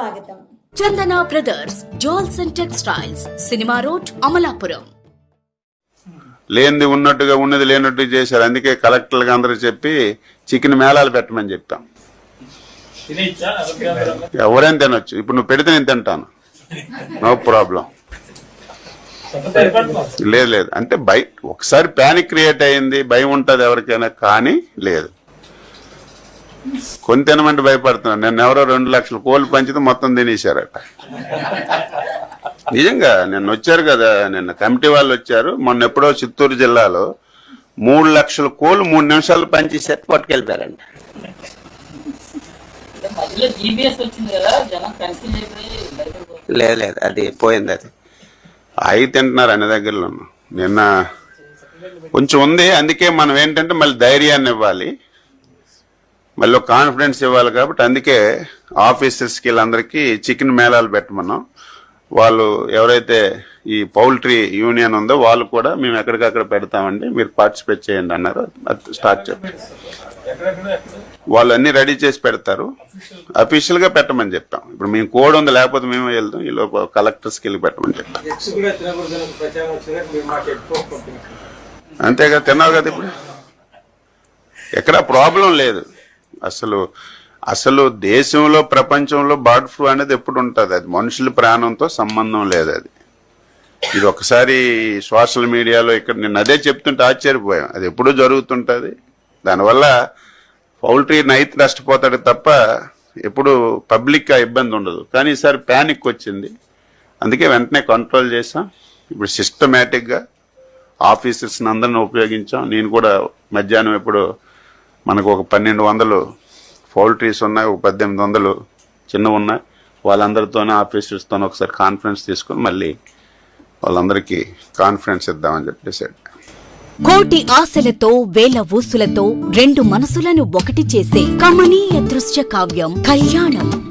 స్వాగతం. Chandana brothers jewels and textiles cinema road Amalapuram. లేనిది ఉన్నట్టుగా ఉన్నది లేనట్టు చేశారు. అందుకే కలెక్టర్లుగా అందరూ చెప్పి చికెన్ మేళాలు పెట్టమని ఆరోగ్యకరంగా? ఎవరైనా తినొచ్చు? ఇప్పుడు నువ్వు పెడితే నేను తింటాను. No problem. లేదు లేదు. అంటే భయ ఒకసారి ప్యానిక్ క్రియేట్ అయింది భయం ఉంటుంది ఎవరికైనా కానీ లేదు. కొని తినమంటే భయపడుతున్నాను నేను ఎవరో రెండు లక్షల కోళ్ళు పంచితే మొత్తం తినేశారట. నిజంగా నిన్న వచ్చారు కదా నిన్న కమిటీ వాళ్ళు వచ్చారు. మొన్న ఎప్పుడో చిత్తూరు జిల్లాలో మూడు లక్షల కోళ్ళు మూడు నిమిషాలు పంచేసారు పట్టుకెళ్ళిపోయారంట. లేదు లేదు అది పోయింది అది. అవి తింటున్నారు అన్ని దగ్గరలో నిన్న కొంచెం ఉంది అందుకే మనం ఏంటంటే మళ్ళీ ధైర్యాన్ని ఇవ్వాలి. మళ్ళీ కాన్ఫిడెన్స్ ఇవ్వాలి కాబట్టి అందుకే ఆఫీసర్స్కి వీళ్ళందరికీ చికెన్ మేళాలు పెట్టమన్నాం. వాళ్ళు ఎవరైతే ఈ పౌల్ట్రీ యూనియన్ ఉందో వాళ్ళు కూడా మేము ఎక్కడికక్కడ పెడతామండి మీరు పార్టిసిపేట్ చేయండి అన్నారు. స్టార్ట్ చెప్పారు వాళ్ళు అన్ని రెడీ చేసి పెడతారు. అఫీషియల్గా పెట్టమని చెప్పాం ఇప్పుడు మేము కోడ్ ఉంది లేకపోతే మేమే వెళ్తాం. ఈ లోపల కలెక్టర్స్కి వెళ్ళి పెట్టమని చెప్పాం అంతేగా తిన్నావు కదా ఇప్పుడు? ఎక్కడ ప్రాబ్లం లేదు. అసలు అసలు దేశంలో ప్రపంచంలో బర్డ్ ఫ్లూ అనేది ఎప్పుడు ఉంటుంది? అది మనుషుల ప్రాణంతో సంబంధం లేదు అది. ఇది ఒకసారి సోషల్ మీడియాలో ఇక్కడ నేను అదే చెప్తుంటే ఆశ్చర్యపోయాం. అది ఎప్పుడూ జరుగుతుంటుంది. దానివల్ల పౌల్ట్రీ నైట్ నష్టపోతాడు తప్ప ఎప్పుడు పబ్లిక్ ఆ ఇబ్బంది ఉండదు. కానీ ఈసారి ప్యానిక్ వచ్చింది. అందుకే వెంటనే కంట్రోల్ చేసాం ఇప్పుడు సిస్టమేటిక్గా ఆఫీసర్స్ అందరిని ఉపయోగించాం. నేను కూడా మధ్యాహ్నం ఎప్పుడు మనకు ఒక పన్నెండు వందలు పౌల్ట్రీస్ ఉన్నాయి ఒక పద్దెనిమిది వందలు చిన్నవి ఉన్నాయి. వాళ్ళందరితోనే ఆఫీసర్స్తోనే ఒకసారి కాన్ఫరెన్స్ తీసుకుని మళ్ళీ వాళ్ళందరికీ కాన్ఫరెన్స్ ఇద్దామని చెప్పేసాడు కోటి ఆశలతో వేల ఊసులతో రెండు మనసులను ఒకటి చేసే కమనీయ దృశ్య కావ్యం కళ్యాణం.